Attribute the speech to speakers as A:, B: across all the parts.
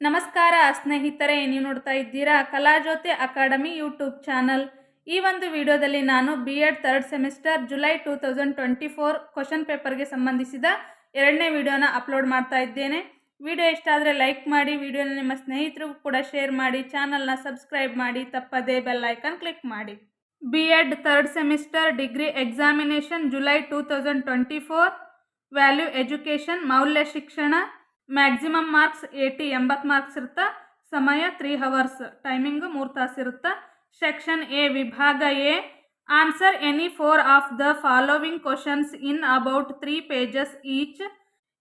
A: ನಮಸ್ಕಾರ, ಸ್ನೇಹಿತರೆ, ನೀವು ನೋಡ್ತಾ ಇದ್ದೀರಾ ಕಲಾಜ್ಯೋತಿ ಅಕಾಡೆಮಿ ಯೂಟ್ಯೂಬ್ ಚಾನಲ್. ಈ ಒಂದು ವಿಡಿಯೋದಲ್ಲಿ ನಾನು B Ed third semester July two thousand twenty four question ಪೇಪರ್ಗೆ ಸಂಬಂಧಿಸಿದ ಎರಡನೇ ವಿಡಿಯೋನ ಅಪ್ಲೋಡ್ ಮಾಡ್ತಾ ಇದ್ದೇನೆ. ವಿಡಿಯೋ ಇಷ್ಟ ಆದರೆ ಲೈಕ್ ಮಾಡಿ, ವಿಡಿಯೋನ ನಿಮ್ಮ ಸ್ನೇಹಿತರಿಗೂ ಕೂಡ ಶೇರ್ ಮಾಡಿ ಚಾನಲ್ನ ಸಬ್ಸ್ಕ್ರೈಬ್ ಮಾಡಿ, ತಪ್ಪದೇ ಬೆಲ್ ಐಕನ್ ಕ್ಲಿಕ್ ಮಾಡಿ. B Ed third semester degree examination July two thousand twenty four value education ಮೌಲ್ಯ ಶಿಕ್ಷಣ ಮ್ಯಾಕ್ಸಿಮಮ್ ಮಾರ್ಕ್ಸ್ ಏಯ್ಟಿ ಎಂಬತ್ತು ಮಾರ್ಕ್ಸ್ ಇರುತ್ತೆ? ಸಮಯ ತ್ರೀ ಹವರ್ಸ್ ಟೈಮಿಂಗು ಮೂರು ತಾಸು ಇರುತ್ತೆ? ಸೆಕ್ಷನ್ ಎ ವಿಭಾಗ A answer any four of the following questions in about three pages each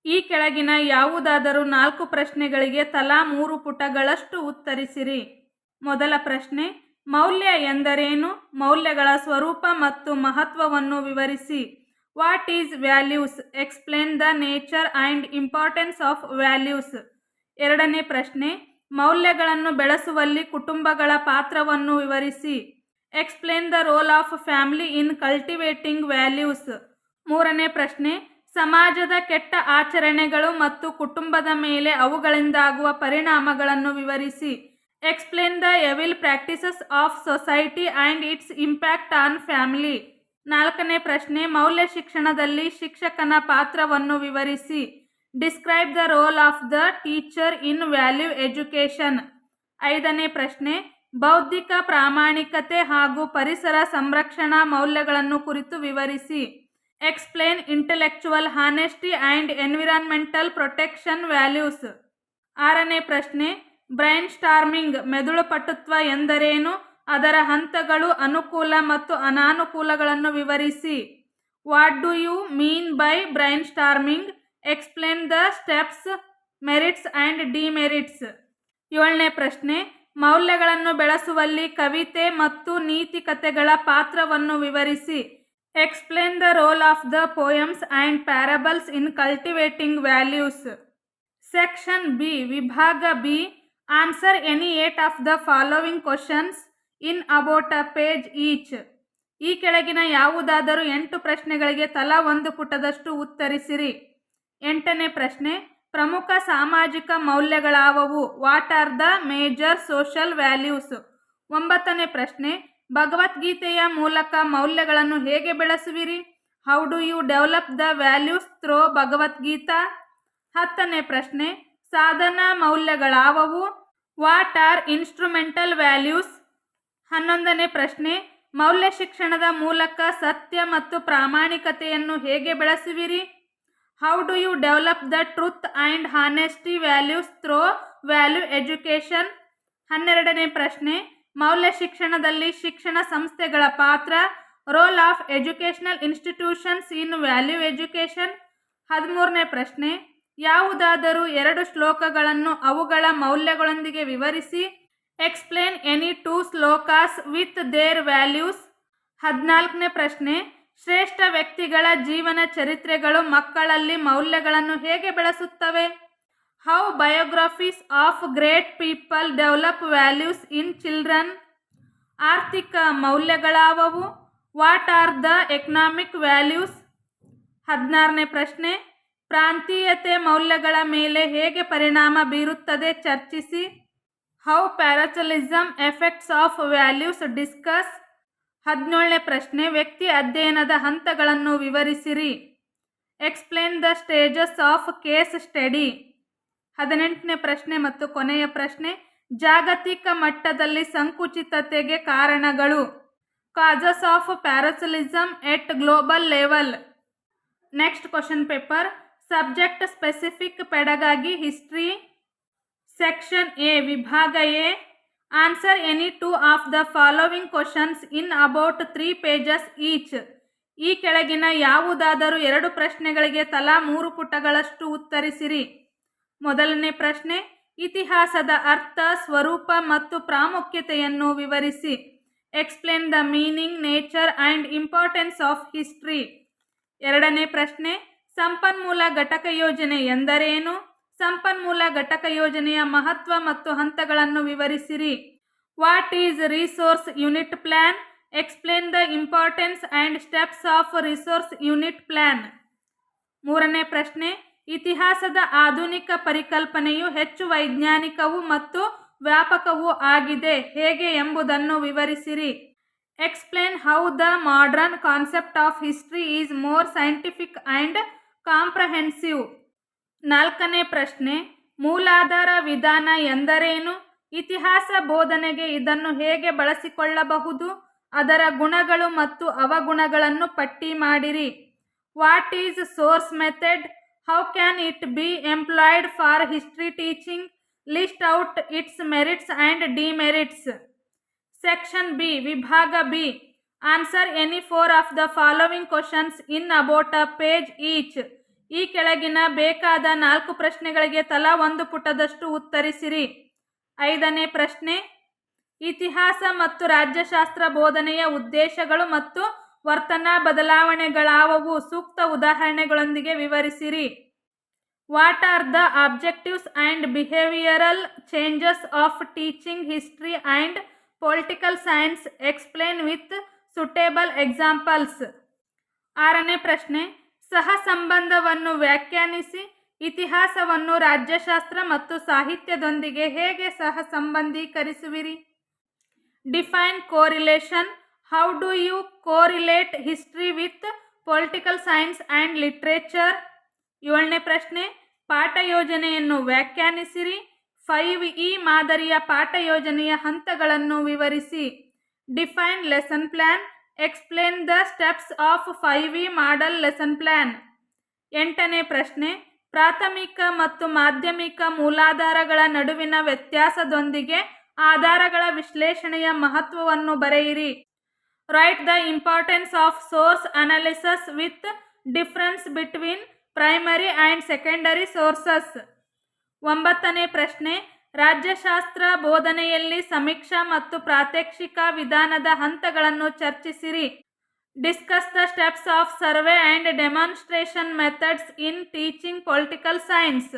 A: ಈ ಕೆಳಗಿನ ಯಾವುದಾದರೂ ನಾಲ್ಕು ಪ್ರಶ್ನೆಗಳಿಗೆ ತಲಾ ಮೂರು ಪುಟಗಳಷ್ಟು ಉತ್ತರಿಸಿರಿ. ಮೊದಲ ಪ್ರಶ್ನೆ, ಮೌಲ್ಯ ಎಂದರೇನು? ಮೌಲ್ಯಗಳ ಸ್ವರೂಪ ಮತ್ತು ಮಹತ್ವವನ್ನು ವಿವರಿಸಿ. What is values explain the nature and importance of values ಎರಡನೇ ಪ್ರಶ್ನೆ, ಮೌಲ್ಯಗಳನ್ನು ಬೆಳೆಸುವಲ್ಲಿ ಕುಟುಂಬಗಳ ಪಾತ್ರವನ್ನು ವಿವರಿಸಿ. Explain the role of family in cultivating values ಮೂರನೇ ಪ್ರಶ್ನೆ, ಸಮಾಜದ ಕೆಟ್ಟ ಆಚರಣೆಗಳು ಮತ್ತು ಕುಟುಂಬದ ಮೇಲೆ ಅವುಗಳಿಂದಾಗುವ ಪರಿಣಾಮಗಳನ್ನು ವಿವರಿಸಿ. Explain the evil practices of society and its impact on family ನಾಲ್ಕನೇ ಪ್ರಶ್ನೆ, ಮೌಲ್ಯ ಶಿಕ್ಷಣದಲ್ಲಿ ಶಿಕ್ಷಕನ ಪಾತ್ರವನ್ನು ವಿವರಿಸಿ. Describe the role of the teacher in value education. ಐದನೇ ಪ್ರಶ್ನೆ, ಬೌದ್ಧಿಕ ಪ್ರಾಮಾಣಿಕತೆ ಹಾಗೂ ಪರಿಸರ ಸಂರಕ್ಷಣಾ ಮೌಲ್ಯಗಳನ್ನು ಕುರಿತು ವಿವರಿಸಿ. Explain intellectual honesty and environmental protection values ಆರನೇ ಪ್ರಶ್ನೆ ಬ್ರೈನ್ ಸ್ಟಾರ್ಮಿಂಗ್ ಮೆದುಳು ಪಟುತ್ವ ಎಂದರೇನು? ಅದರ ಹಂತಗಳು ಅನುಕೂಲ ಮತ್ತು ಅನಾನುಕೂಲಗಳನ್ನು ವಿವರಿಸಿ. What do you mean by brainstorming explain the steps merits and demerits ಏಳನೇ ಪ್ರಶ್ನೆ, ಮೌಲ್ಯಗಳನ್ನು ಬೆಳೆಸುವಲ್ಲಿ ಕವಿತೆ ಮತ್ತು ನೀತಿಕತೆಗಳ ಪಾತ್ರವನ್ನು ವಿವರಿಸಿ. Explain the role of the poems and parables in cultivating values section B ವಿಭಾಗ B answer any eight of the following questions in about a page each. ಈ ಕೆಳಗಿನ ಯಾವುದಾದರೂ ಎಂಟು ಪ್ರಶ್ನೆಗಳಿಗೆ ತಲಾ ಒಂದು ಪುಟದಷ್ಟು ಉತ್ತರಿಸಿರಿ. ಎಂಟನೇ ಪ್ರಶ್ನೆ, ಪ್ರಮುಖ ಸಾಮಾಜಿಕ ಮೌಲ್ಯಗಳಾವವು? What are the major social values ಒಂಬತ್ತನೇ ಪ್ರಶ್ನೆ, ಭಗವದ್ಗೀತೆಯ ಮೂಲಕ ಮೌಲ್ಯಗಳನ್ನು ಹೇಗೆ ಬೆಳೆಸುವಿರಿ? How do you develop the values through Bhagavad Gita? ಹತ್ತನೇ ಪ್ರಶ್ನೆ, ಸಾಧನಾ ಮೌಲ್ಯಗಳಾವವು? ವಾಟ್ ಆರ್ ಇನ್ಸ್ಟ್ರೂಮೆಂಟಲ್ ವ್ಯಾಲ್ಯೂಸ್ ಹನ್ನೊಂದನೇ ಪ್ರಶ್ನೆ, ಮೌಲ್ಯ ಶಿಕ್ಷಣದ ಮೂಲಕ ಸತ್ಯ ಮತ್ತು ಪ್ರಾಮಾಣಿಕತೆಯನ್ನು ಹೇಗೆ ಬೆಳೆಸುವಿರಿ? How do you develop the truth and honesty values through value education ಹನ್ನೆರಡನೇ ಪ್ರಶ್ನೆ, ಮೌಲ್ಯ ಶಿಕ್ಷಣದಲ್ಲಿ ಶಿಕ್ಷಣ ಸಂಸ್ಥೆಗಳ ಪಾತ್ರ role of educational institutions in value education ಹದಿಮೂರನೇ ಪ್ರಶ್ನೆ, ಯಾವುದಾದರೂ ಎರಡು ಶ್ಲೋಕಗಳನ್ನು ಅವುಗಳ ಮೌಲ್ಯಗಳೊಂದಿಗೆ ವಿವರಿಸಿ. Explain any two slokas with their values ಹದಿನಾಲ್ಕನೇ ಪ್ರಶ್ನೆ, ಶ್ರೇಷ್ಠ ವ್ಯಕ್ತಿಗಳ ಜೀವನ ಚರಿತ್ರೆಗಳು ಮಕ್ಕಳಲ್ಲಿ ಮೌಲ್ಯಗಳನ್ನು ಹೇಗೆ ಬೆಳೆಸುತ್ತವೆ? How biographies of great people develop values in children ಆರ್ಥಿಕ ಮೌಲ್ಯಗಳಾವವು? What are the economic values ಹದಿನಾರನೇ ಪ್ರಶ್ನೆ, ಪ್ರಾಂತೀಯತೆ ಮೌಲ್ಯಗಳ ಮೇಲೆ ಹೇಗೆ ಪರಿಣಾಮ ಬೀರುತ್ತದೆ ಚರ್ಚಿಸಿ. How parochialism effects of values discuss ಹದಿನೇಳನೇ ಪ್ರಶ್ನೆ, ವ್ಯಕ್ತಿ ಅಧ್ಯಯನದ ಹಂತಗಳನ್ನು ವಿವರಿಸಿರಿ. Explain the stages of case study ಹದಿನೆಂಟನೇ ಪ್ರಶ್ನೆ ಮತ್ತು ಕೊನೆಯ ಪ್ರಶ್ನೆ, ಜಾಗತಿಕ ಮಟ್ಟದಲ್ಲಿ ಸಂಕುಚಿತತೆಗೆ ಕಾರಣಗಳು. Causes of parochialism at global level next question paper subject specific pedagogy history section A ವಿಭಾಗ A answer any two of the following questions in about three pages each ಈ ಕೆಳಗಿನ ಯಾವುದಾದರೂ ಎರಡು ಪ್ರಶ್ನೆಗಳಿಗೆ ತಲಾ ಮೂರು ಪುಟಗಳಷ್ಟು ಉತ್ತರಿಸಿರಿ. ಮೊದಲನೇ ಪ್ರಶ್ನೆ, ಇತಿಹಾಸದ ಅರ್ಥ, ಸ್ವರೂಪ ಮತ್ತು ಪ್ರಾಮುಖ್ಯತೆಯನ್ನು ವಿವರಿಸಿ. Explain the meaning nature and importance of history ಎರಡನೇ ಪ್ರಶ್ನೆ, ಸಂಪನ್ಮೂಲ ಘಟಕ ಯೋಜನೆ ಎಂದರೇನು? ಸಂಪನ್ಮೂಲ ಘಟಕ ಯೋಜನೆಯ ಮಹತ್ವ ಮತ್ತು ಹಂತಗಳನ್ನು ವಿವರಿಸಿರಿ. What is resource unit plan explain the importance and steps of resource unit plan ಮೂರನೇ ಪ್ರಶ್ನೆ, ಇತಿಹಾಸದ ಆಧುನಿಕ ಪರಿಕಲ್ಪನೆಯು ಹೆಚ್ಚು ವೈಜ್ಞಾನಿಕವೂ ಮತ್ತು ವ್ಯಾಪಕವೂ ಆಗಿದೆ, ಹೇಗೆ ಎಂಬುದನ್ನು ವಿವರಿಸಿರಿ. Explain how the modern concept of history is more scientific and comprehensive ನಾಲ್ಕನೇ ಪ್ರಶ್ನೆ, ಮೂಲಾಧಾರ ವಿಧಾನ ಎಂದರೇನು? ಇತಿಹಾಸ ಬೋಧನೆಗೆ ಇದನ್ನು ಹೇಗೆ ಬಳಸಿಕೊಳ್ಳಬಹುದು? ಅದರ ಗುಣಗಳು ಮತ್ತು ಅವಗುಣಗಳನ್ನು ಪಟ್ಟಿ ಮಾಡಿರಿ. What is source method how can it be employed for history teaching list out its merits and demerits section B ವಿಭಾಗ B answer any four of the following questions in about a page each ಈ ಕೆಳಗಿನ ಬೇಕಾದ ನಾಲ್ಕು ಪ್ರಶ್ನೆಗಳಿಗೆ ತಲಾ ಒಂದು ಪುಟದಷ್ಟು ಉತ್ತರಿಸಿರಿ. ಐದನೇ ಪ್ರಶ್ನೆ, ಇತಿಹಾಸ ಮತ್ತು ರಾಜ್ಯಶಾಸ್ತ್ರ ಬೋಧನೆಯ ಉದ್ದೇಶಗಳು ಮತ್ತು ವರ್ತನಾ ಬದಲಾವಣೆಗಳಾವವು ಸೂಕ್ತ ಉದಾಹರಣೆಗಳೊಂದಿಗೆ ವಿವರಿಸಿರಿ. What are the objectives and behavioural changes of teaching history and political science explain with suitable examples ಆರನೇ ಪ್ರಶ್ನೆ ಸಹ ಸಂಬಂಧವನ್ನು ವ್ಯಾಖ್ಯಾನಿಸಿ ಇತಿಹಾಸವನ್ನು ರಾಜ್ಯಶಾಸ್ತ್ರ ಮತ್ತು ಸಾಹಿತ್ಯದೊಂದಿಗೆ ಹೇಗೆ ಸಹ ಸಂಬಂಧೀಕರಿಸುವಿರಿ define correlation. How do you correlate history with political science and literature? ಏಳನೇ ಪ್ರಶ್ನೆ. ಪಾಠ ಯೋಜನೆಯನ್ನು ವ್ಯಾಖ್ಯಾನಿಸಿರಿ. ಫೈವ್ ಇ ಮಾದರಿಯ ಪಾಠ ಯೋಜನೆಯ ಹಂತಗಳನ್ನು ವಿವರಿಸಿ. Define lesson plan explain the steps of five E model lesson plan ಎಂಟನೇ ಪ್ರಶ್ನೆ, ಪ್ರಾಥಮಿಕ ಮತ್ತು ಮಾಧ್ಯಮಿಕ ಮೂಲಾಧಾರಗಳ ನಡುವಿನ ವ್ಯತ್ಯಾಸದೊಂದಿಗೆ ಆಧಾರಗಳ ವಿಶ್ಲೇಷಣೆಯ ಮಹತ್ವವನ್ನು ಬರೆಯಿರಿ. Write the importance of source analysis with difference between primary and secondary sources ಒಂಬತ್ತನೇ ಪ್ರಶ್ನೆ ರಾಜ್ಯಶಾಸ್ತ್ರ ಬೋಧನೆಯಲ್ಲಿ ಸಮೀಕ್ಷಾ ಮತ್ತು ಪ್ರಾತ್ಯಕ್ಷಿಕ ವಿಧಾನದ ಹಂತಗಳನ್ನು ಚರ್ಚಿಸಿರಿ. Discuss the steps of survey and demonstration methods in teaching political science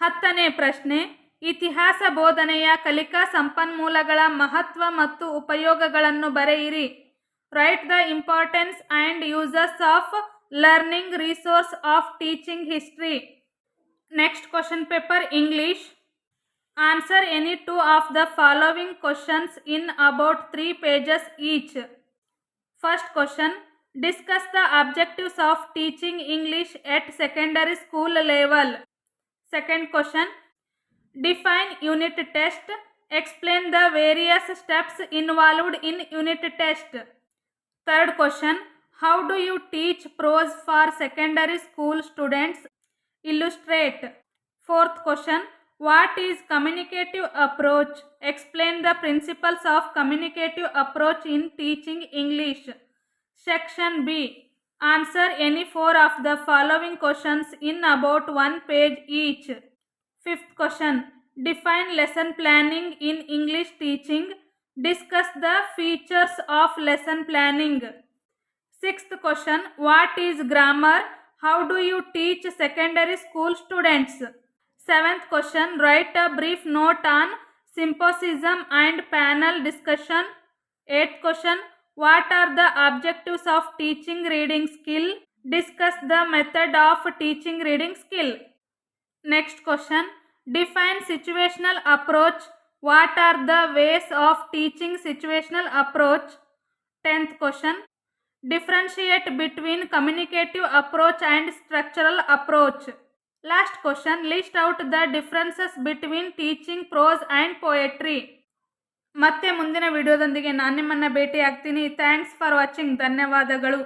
A: ಹತ್ತನೇ ಪ್ರಶ್ನೆ, ಇತಿಹಾಸ ಬೋಧನೆಯ ಕಲಿಕಾ ಸಂಪನ್ಮೂಲಗಳ ಮಹತ್ವ ಮತ್ತು ಉಪಯೋಗಗಳನ್ನು ಬರೆಯಿರಿ. Write the importance and uses of learning resource of teaching history next question paper English Answer any two of the following questions in about three pages each. First question Discuss the objectives of teaching English at secondary school level. Second question Define unit test. Explain the various steps involved in unit test. Third question How do you teach prose for secondary school students? Illustrate. Fourth question what is communicative approach? Explain the principles of communicative approach in teaching english. Section b. Answer any four of the following questions in about one page each. Fifth question. Define lesson planning in english teaching. Discuss the features of lesson planning. Sixth question. What is grammar? How do you teach secondary school students? Seventh question Write a brief note on symposium and panel discussion. Eighth question What are the objectives of teaching reading skill? Discuss the method of teaching reading skill. Next question Define situational approach. What are the ways of teaching situational approach? Tenth question differentiate between communicative approach and structural approach last question list out the differences between teaching prose and poetry ಮತ್ತೆ ಮುಂದಿನ ವಿಡಿಯೋದೊಂದಿಗೆ ನಾನು ನಿಮ್ಮನ್ನು ಭೇಟಿ ಆಗ್ತೀನಿ thanks for watching ಧನ್ಯವಾದಗಳು.